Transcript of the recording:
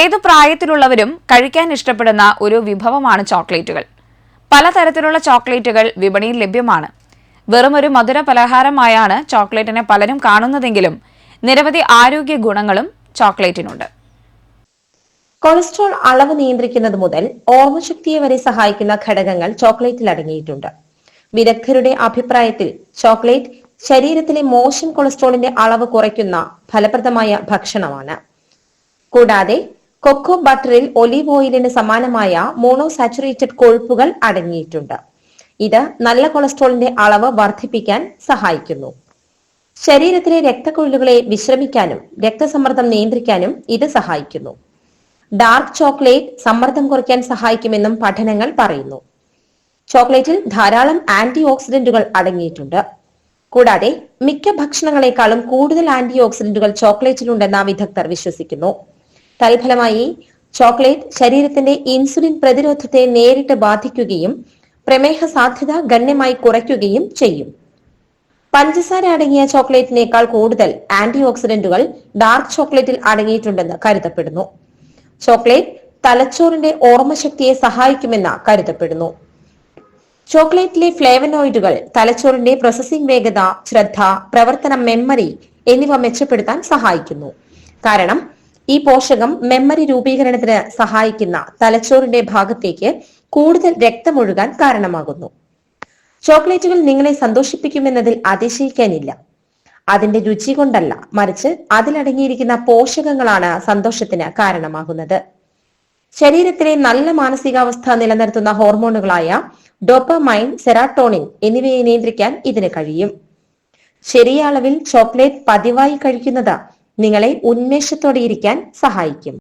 ഏതു പ്രായത്തിലുള്ളവരും കഴിക്കാൻ ഇഷ്ടപ്പെടുന്ന ഒരു വിഭവമാണ് ചോക്ലേറ്റുകൾ. പലതരത്തിലുള്ള ചോക്ലേറ്റുകൾ വിപണിയിൽ ലഭ്യമാണ്. വെറുമൊരു മധുര പലഹാരമായാണ് ചോക്ലേറ്റിനെ പലരും കാണുന്നതെങ്കിലും നിരവധി ആരോഗ്യ ഗുണങ്ങളും ചോക്ലേറ്റിനുണ്ട്. കൊളസ്ട്രോൾ അളവ് നിയന്ത്രിക്കുന്നത് മുതൽ ഓർമ്മശക്തിയെ വരെ സഹായിക്കുന്ന ഘടകങ്ങൾ ചോക്ലേറ്റിൽ അടങ്ങിയിട്ടുണ്ട്. വിദഗ്ധരുടെ അഭിപ്രായത്തിൽ ചോക്ലേറ്റ് ശരീരത്തിലെ മോശം കൊളസ്ട്രോളിന്റെ അളവ് കുറയ്ക്കുന്ന ഫലപ്രദമായ ഭക്ഷണമാണ്. കൂടാതെ കൊക്കോ ബട്ടറിൽ ഒലീവ് ഓയിലിന് സമാനമായ മോണോ സാച്ചുറേറ്റഡ് കൊഴുപ്പുകൾ അടങ്ങിയിട്ടുണ്ട്. ഇത് നല്ല കൊളസ്ട്രോളിന്റെ അളവ് വർദ്ധിപ്പിക്കാൻ സഹായിക്കുന്നു. ശരീരത്തിലെ രക്തക്കൊഴിലുകളെ വിശ്രമിക്കാനും രക്തസമ്മർദ്ദം നിയന്ത്രിക്കാനും ഇത് സഹായിക്കുന്നു. ഡാർക്ക് ചോക്ലേറ്റ് സമ്മർദ്ദം കുറയ്ക്കാൻ സഹായിക്കുമെന്നും പഠനങ്ങൾ പറയുന്നു. ചോക്ലേറ്റിൽ ധാരാളം ആന്റി ഓക്സിഡന്റുകൾ അടങ്ങിയിട്ടുണ്ട്. കൂടാതെ മിക്ക ഭക്ഷണങ്ങളെക്കാളും കൂടുതൽ ആന്റി ഓക്സിഡന്റുകൾ ചോക്ലേറ്റിലുണ്ടെന്ന് വിദഗ്ധർ വിശ്വസിക്കുന്നു. തൽഫലമായി ചോക്ലേറ്റ് ശരീരത്തിന്റെ ഇൻസുലിൻ പ്രതിരോധത്തെ നേരിട്ട് ബാധിക്കുകയും പ്രമേഹ സാധ്യത ഗണ്യമായി കുറയ്ക്കുകയും ചെയ്യും. പഞ്ചസാര അടങ്ങിയ ചോക്ലേറ്റിനേക്കാൾ കൂടുതൽ ആന്റി ഓക്സിഡന്റുകൾ ഡാർക്ക് ചോക്ലേറ്റിൽ അടങ്ങിയിട്ടുണ്ടെന്ന് കരുതപ്പെടുന്നു. ചോക്ലേറ്റ് തലച്ചോറിന്റെ ഓർമ്മശക്തിയെ സഹായിക്കുമെന്ന് കരുതപ്പെടുന്നു. ചോക്ലേറ്റിലെ ഫ്ലേവനോയിഡുകൾ തലച്ചോറിന്റെ പ്രോസസ്സിംഗ് വേഗത ശ്രദ്ധ പ്രവർത്തന മെമ്മറി എന്നിവ മെച്ചപ്പെടുത്താൻ സഹായിക്കുന്നു. കാരണം ഈ പോഷകം മെമ്മറി രൂപീകരണത്തിന് സഹായിക്കുന്ന തലച്ചോറിന്റെ ഭാഗത്തേക്ക് കൂടുതൽ രക്തമൊഴുകാൻ കാരണമാകുന്നു. ചോക്ലേറ്റുകൾ നിങ്ങളെ സന്തോഷിപ്പിക്കുമെന്നതിൽ അതിശയിക്കാനില്ല. അതിന്റെ രുചി കൊണ്ടല്ല മറിച്ച് അതിലടങ്ങിയിരിക്കുന്ന പോഷകങ്ങളാണ് സന്തോഷത്തിന് കാരണമാകുന്നത്. ശരീരത്തിലെ നല്ല മാനസികാവസ്ഥ നിലനിർത്തുന്ന ഹോർമോണുകളായ ഡോപ്പമൈൻ സെറാട്ടോണിൻ എന്നിവയെ നിയന്ത്രിക്കാൻ ഇതിന് കഴിയും. ശരിയ അളവിൽ ചോക്ലേറ്റ് പതിവായി കഴിക്കുന്നത് നിങ്ങളെ ഉന്മേഷത്തോടെ ഇരിക്കാൻ സഹായിക്കും.